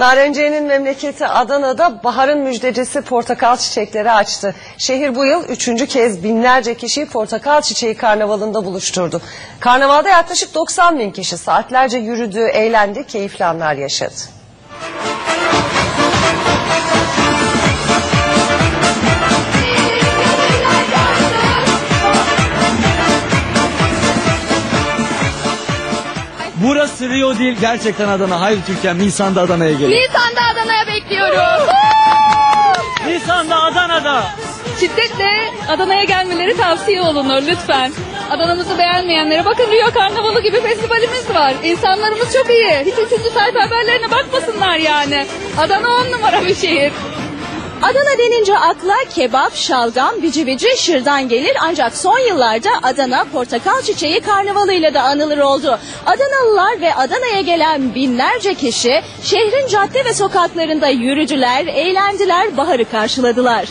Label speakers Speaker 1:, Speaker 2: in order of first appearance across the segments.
Speaker 1: Narenciye'nin memleketi Adana'da baharın müjdecisi portakal çiçekleri açtı. Şehir bu yıl üçüncü kez binlerce kişiyi portakal çiçeği karnavalında buluşturdu. Karnavalda yaklaşık 90 bin kişi saatlerce yürüdü, eğlendi, keyifli anlar yaşadı.
Speaker 2: Burası Rio değil gerçekten Adana. Hayır Türkiye Nisan'da Adana'ya gelin.
Speaker 3: Nisan'da Adana'ya bekliyoruz.
Speaker 2: Nisan'da Adana'da.
Speaker 3: Şiddetle Adana'ya gelmeleri tavsiye olunur lütfen. Adana'mızı beğenmeyenlere bakın Rio Karnavalı gibi festivalimiz var. İnsanlarımız çok iyi. Hiç üçüncü sayfa haberlerine bakmasınlar yani. Adana on numara bir şehir.
Speaker 4: Adana denince akla kebap, şalgam, bici bici, şırdan gelir ancak son yıllarda Adana portakal çiçeği karnavalıyla da anılır oldu. Adanalılar ve Adana'ya gelen binlerce kişi şehrin cadde ve sokaklarında yürüdüler, eğlendiler, baharı karşıladılar.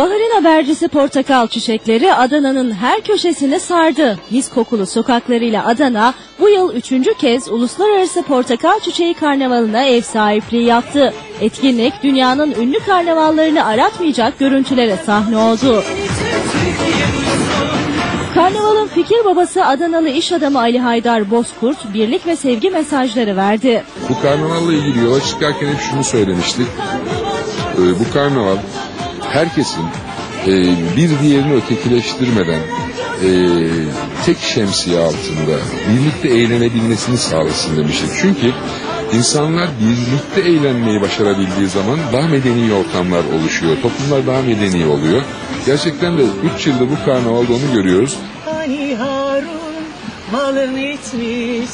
Speaker 4: Baharın habercisi portakal çiçekleri Adana'nın her köşesini sardı. Mis kokulu sokaklarıyla Adana bu yıl üçüncü kez Uluslararası Portakal Çiçeği Karnavalı'na ev sahipliği yaptı. Etkinlik dünyanın ünlü karnavallarını aratmayacak görüntülere sahne oldu. Karnavalın fikir babası Adanalı iş adamı Ali Haydar Bozkurt birlik ve sevgi mesajları verdi.
Speaker 5: Bu karnavalla ilgili yola çıkarken hep şunu söylemiştik. Ee, bu karnaval herkesin e, bir diğerini ötekileştirmeden e, tek şemsiye altında birlikte eğlenebilmesini sağlasın demiştik. Çünkü insanlar birlikte eğlenmeyi başarabildiği zaman daha medeni ortamlar oluşuyor. Toplumlar daha medeni oluyor. Gerçekten de 3 yıldır bu karnavalda onu görüyoruz.
Speaker 6: Hani Harun malın itmiş,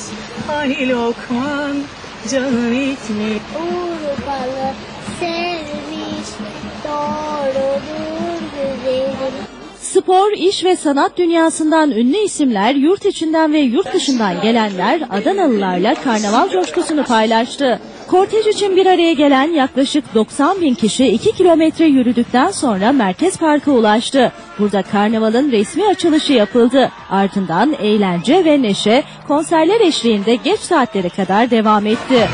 Speaker 6: hani Lokman canın itmiş.
Speaker 7: Urfalı sevmiş
Speaker 4: Spor, iş ve sanat dünyasından ünlü isimler, yurt içinden ve yurt dışından gelenler Adanalılarla karnaval coşkusunu paylaştı. Kortej için bir araya gelen yaklaşık 90 bin kişi 2 kilometre yürüdükten sonra Merkez Park'a ulaştı. Burada karnavalın resmi açılışı yapıldı. Ardından eğlence ve neşe konserler eşliğinde geç saatlere kadar devam etti.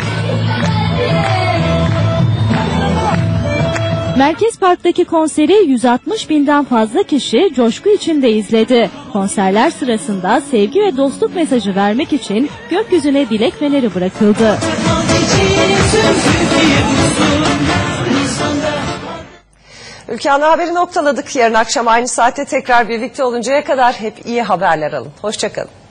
Speaker 4: Merkez Park'taki konseri 160 binden fazla kişi coşku içinde izledi. Konserler sırasında sevgi ve dostluk mesajı vermek için gökyüzüne dilek feneri bırakıldı.
Speaker 1: Ülke Ana Haber'i noktaladık. Yarın akşam aynı saatte tekrar birlikte oluncaya kadar hep iyi haberler alın. Hoşçakalın.